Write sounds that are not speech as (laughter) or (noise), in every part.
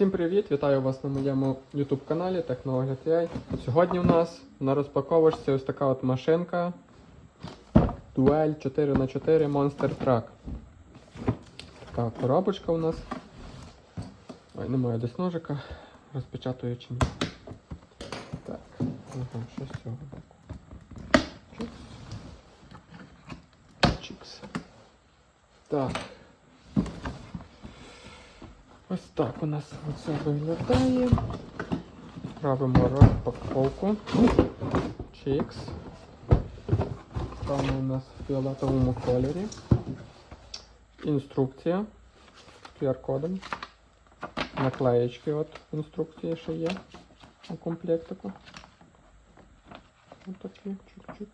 Всім привіт! Вітаю вас на моєму YouTube каналі Техноогляд AI. Сьогодні у нас на розпаковочці ось така от машинка Duel 4х4 Monster Truck. Така коробочка у нас. Ой, немає десь ножика. Розпечатую чи ні. Так, ага, що з цього боку. Чикс. Чикс. Так. Ось так у нас це виглядає. Робимо розпаковку. Чікс. Там у нас в фіолетовому кольорі. Інструкція з QR-кодом. Наклеєчки от інструкції ще є у комплектику. Ось такі, чик-чик.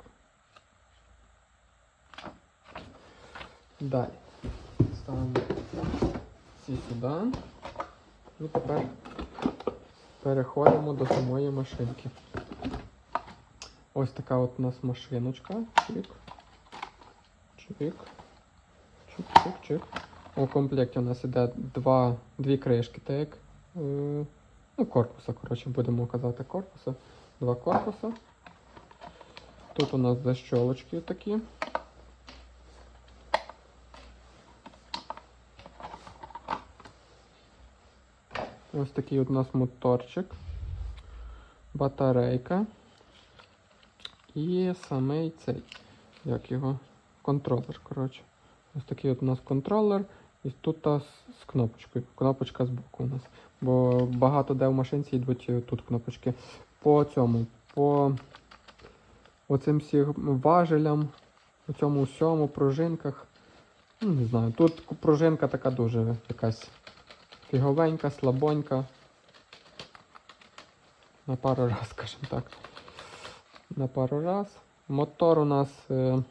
Далі. Ставимо ці сюди. І тепер переходимо до самої машинки. Ось така от у нас машиночка. Чик. Чик. Чик-чик-чик. У комплекті у нас іде два, дві кришки, так як. Е, ну, корпуса, коротше, будемо казати корпуса. Два корпуса. Тут у нас защолочки такі. Ось такий от у нас моторчик, батарейка і самий цей, як його, контролер. коротше. Ось такий от у нас контролер. І тут та з, кнопочкою. Кнопочка з боку у нас. Бо багато де в машинці йдуть е, тут кнопочки. По цьому, по оцим всім важелям, у цьому всьому пружинках. Ну, не знаю, тут пружинка така дуже якась фіговенька, слабонька. На пару раз, (laughs) скажімо так. На пару раз. Мотор у нас е,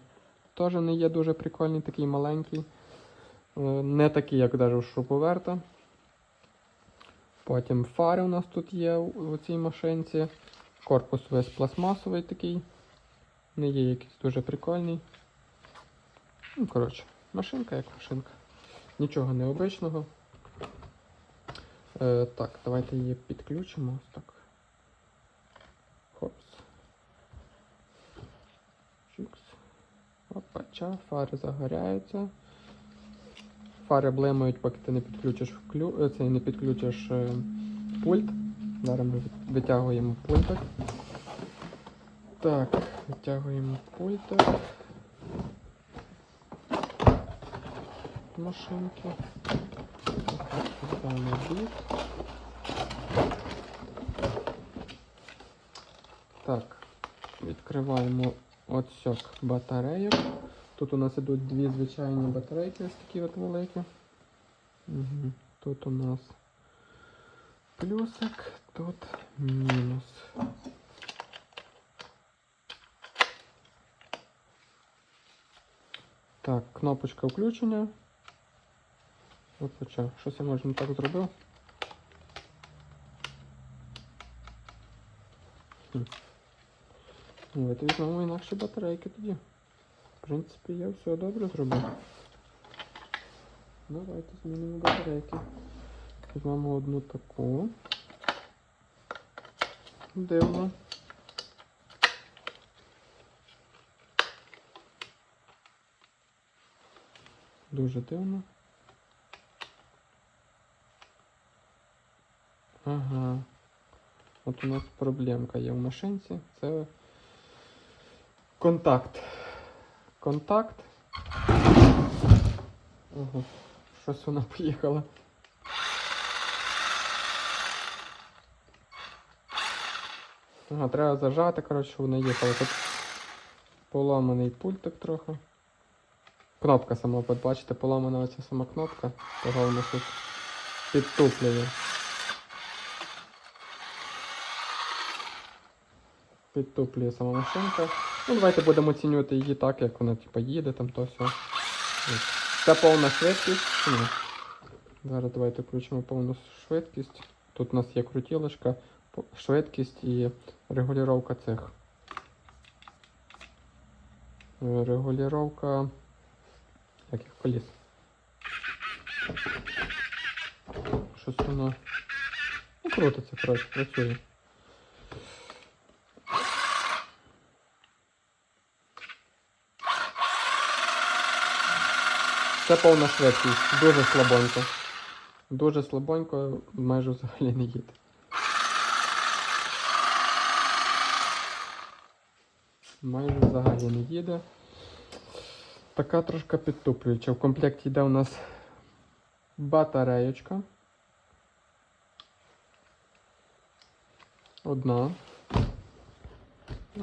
теж не є дуже прикольний, такий маленький. Е, не такий, як навіть у шуруповерта. Потім фари у нас тут є у, цій машинці. Корпус весь пластмасовий такий. Не є якийсь дуже прикольний. Ну, коротше, машинка як машинка. Нічого необичного. Е, так, давайте її підключимо ось так. Хопс. Чикс. Опача, фари загоряються. Фари блимають, поки ти не підключиш вклю... е, це, не підключиш е, пульт. Зараз ми витягуємо пультик. Так, витягуємо пультик. Машинки. Даний бік. Так, відкриваємо отсьок батарейок. Тут у нас ідуть дві звичайні батарейки, ось такі от великі. Угу. Тут у нас плюсик, тут мінус. Так, кнопочка включення. Опача, щось я може не так зробив. Ну, Давайте візьмемо інакші батарейки тоді. В принципі, я все добре зробив. Давайте змінимо батарейки. Візьмемо одну таку. Дивно. Дуже дивно. Ага. От у нас проблемка є в машинці. Це контакт. Контакт. Ого. Щось вона поїхала. Ага, треба зажати, коротше, щоб вона їхала. Тут поламаний пультик трохи. Кнопка сама, бачите, поламана оця сама кнопка, того вона щось підтуплює. Підтуплює сама машинка. Ну, давайте будемо оцінювати її так, як вона типу, їде, там то все. Це повна швидкість. Ні. Зараз давайте включимо повну швидкість. Тут у нас є крутілочка, швидкість і регулювання цих. Регулювання яких коліс. Щось воно Ну, крутиться, коротше, працює. Це повна швидкість, дуже слабонько. Дуже слабонько, майже взагалі не їде. Майже взагалі не їде. Така трошки підтуплююча. В комплекті йде у нас батареєчка. Одна.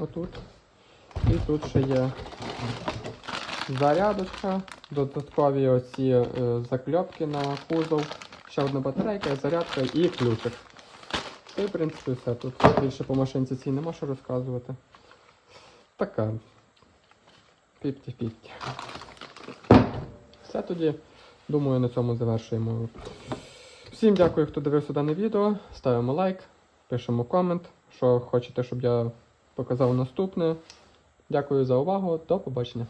Отут. І тут ще є зарядочка, додаткові оці е, закльопки на кузов, ще одна батарейка, зарядка і ключик. Й, в принципі, все. Тут більше по машинці цій нема що розказувати. Така. 50-50. Все тоді, думаю, на цьому завершуємо. Всім дякую, хто дивився дане відео. Ставимо лайк, пишемо комент, що хочете, щоб я показав наступне. Дякую за увагу. До побачення.